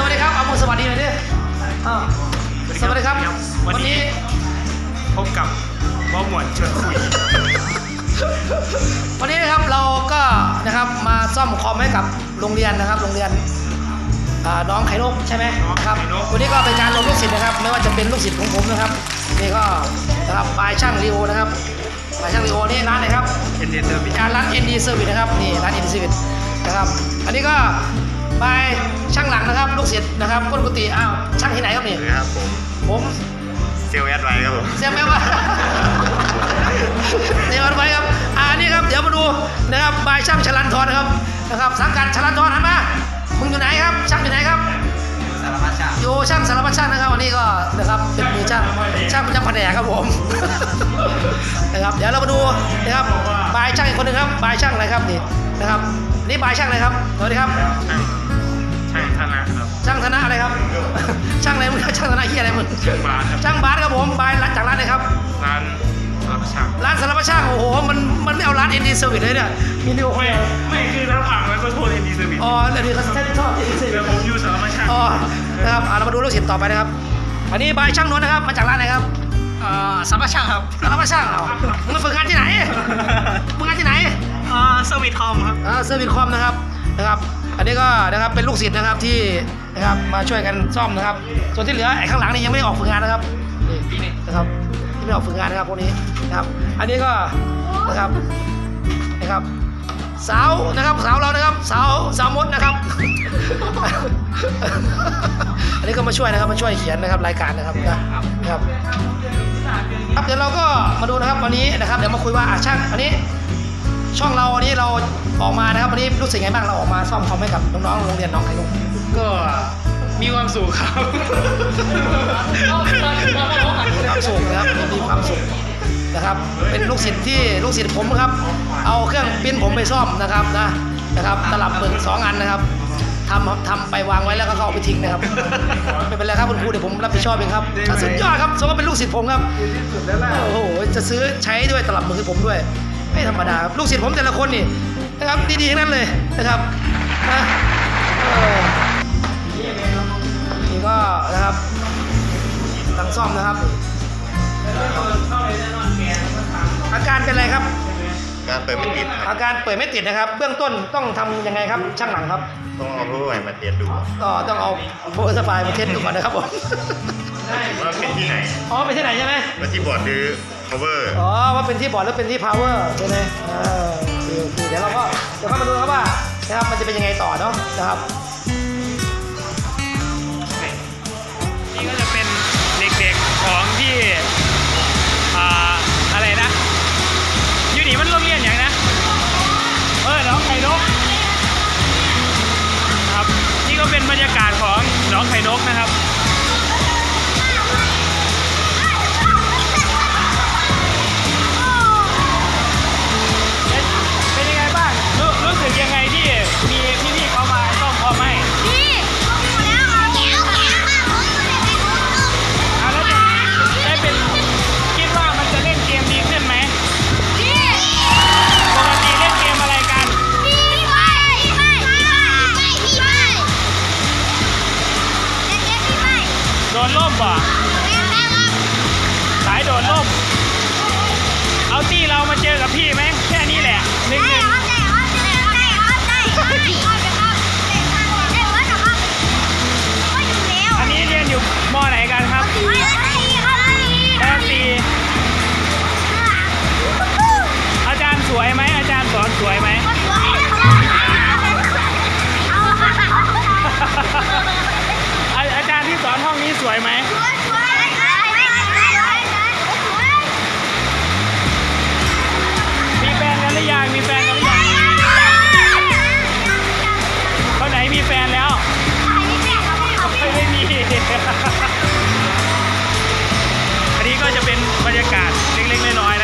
สวัสดีครับเอามือสวัสดีหน่อยดิอ้าวสวัสดีครับ วันวันนี้นี้พบกับหมอหมวนชวนคุย วันนี้นะครับเราก็นะครับมาซ่อมคอมให้กับโรงเรียนนะครับ โรงเรียนอ่าน้องไข่นกใช่ไหมนะครับ วันนี้ก็เป็นการลงลูกศิษย์นะครับ ไม่ว่าจะเป็นลูกศิษย์ของผมนะครับนี่ก็นะครับปลายช่างรีโอนะครับปลายช่างรีโอนี่ร้านไหนครับ เอ็นเดนเตอร์บิการร้าน ND Service นะครับนี่ร้าน ND Service นะครับ อันนี้ก็ ปลายช่างหลังนะครับ ลูกศิษย์นะครับก้นกุฏิอ้าวช่างที่ไหนครับนี่ครับผมผมเซลแอดไวครับผมเสียแม่ว่าเดี๋ยวเอาไว้ครับอ่านี่ครับเดี๋ยวมาดูนะครับบายช่างชลันทรนะครับนะครับสังกัดชลันทรหันมามึงอยู่ไหนครับช่างอยู่ไหนครับสารพัดช่างอยู่ช่างสารพัดช่างนะครับวันนี้ก็นะครับเป็นมือช่างช่างประจำแผนกครับผมนะครับเดี๋ยวเรามาดูนะครับบายช่างอีกคนหนึงครับบายช่างอะไรครับนี่นะครับนี่บายช่างอะไรครับสวัสดีครับ ธนะอะไรครับ ช่างอะไรมึงช่างธนะเฮียอะไรมึงช่างบาสครับช่างบาสครับผมบายร้านจากร้านไหนครับร้านสารพัดช่างร้านสารพัดช่างโอ้โหมันมันไม่เอาร้านเอ็นดีเซอร์วิสเลยเนี่ยมีนิวไม่ไม่คือถ้าผ่านไว้ก็โทษเอ็นดีเซอร์วิสอ๋อเดี๋ยวนี้เขาแค่ชอบเอ็นดีเซอร์เดี๋ยววิผมสอยู่สารพัดช่างอ๋อนะครับอะเรามาดูลูกศิษย์ต่อไปนะครับอันนี้บายช่างนวลนะครับมาจากร้านไหนครับเอ่อสารพัดช่างครับสารพัดช่างเอามึงมาฝึกงานที่ไหนมึงงานที่ไหนเอ่อเซอร์วิสคอมครับอ่าเซอร์วิสคอมนะครับนะครับ อันนี้ก็นะครับเป็นลูกศิษย์นะครับที่นะครับมาช่วยกันซ่อมนะครับ ส่วนที่เหลือไอ้ข้างหลังนี่ยังไม่ได้ออกฝึกงานนะครับนี่นะครับที่ไม่ออกฝึกงานนะครับพวกนี้นะครับ อันนี้ก็นะครับนะครับสาวนะครับสาวเรานะครับสาวสาวมดนะครับ อันนี้ก็มาช่วยนะครับมาช่วยเขียนนะครับรายการนะครับนะครับครับเดี๋ยวเราก็มาดูนะครับวันนี้นะครับ เดี๋ยวมาคุยว่าอะช่างอันนี้ ช่องเราวันนี้เราออกมานะครับวันนี้รู้สึกไงบ้างเราออกมาซ่อมคอมให้กับน้องๆโรงเรียนน้องไข่ลุงก็มีความสุขครับมีความสุขนะครับมีความสุขนะครับ เป็นลูกศิษย์ที่ลูกศิษย์ผมครับ เอาเครื่องปริ้นผมไปซ่อมนะครับนะนะครับตลับหมึกสองอันนะครับทำทำไปวางไว้แล้วก็เขาเอาไปทิ้งนะครับไม่เป็นไรครับคุณครูเดี๋ยวผมรับผิดชอบเองครับสุดยอดครับสมกับเป็นลูกศิษย์ผมครับโอ้โหจะซื้อใช้ด้วยตลับหมึกให้ผมด้วย ไม่ธรรมดาครับลูกศิษย์ผมแต่ละคนนี่นะครับดีๆทั้งนั้นเลยนะครับนะเออนี่ก็นะครับทางซ่อมนะครับ อาการเป็นอะไรครับ การเปิดไม่ติดครับอาการเปิดไม่ติดนะครับ เบื้องต้นต้องทำยังไงครับ ช่างหลังครับต้องเอาผู้ใหม่มาเทสดูก็ต้องเอาโฟล์สไฟล์มาเทสดูก่อนนะครับผมว่าเป็นที่ไหนอ๋อเป็นที่ไหนใช่ไหมว่าที่บอร์ดหรือ cover อ๋อว่าเป็นที่บอร์ดหรือเป็นที่ power ใช่ไหมอ่าโอเคโอเคเดี๋ยวเราก็เดี๋ยวเข้ามาดูครับว่านะครับมันจะเป็นยังไงต่อเนาะนะครับนี่ก็จะเป็นเด็กๆของที่อ่าอะไรนะอยู่นี่มันโรงเรียนอย่างนะเออน้องไข่นกนะครับนี่ก็เป็นบรรยากาศของน้องไข่นกนะครับ นล่มป่ะสายโดนล่ม เอาตี้เรามาเจอกับพี่ไหมแค่ สวยไหมมีแฟนกันหรือยังมีแฟนกันหรือยังคนไหนมีแฟนแล้วไม่ไม่มีอันนี้ก็จะเป็นบรรยากาศเล็กๆน้อยๆ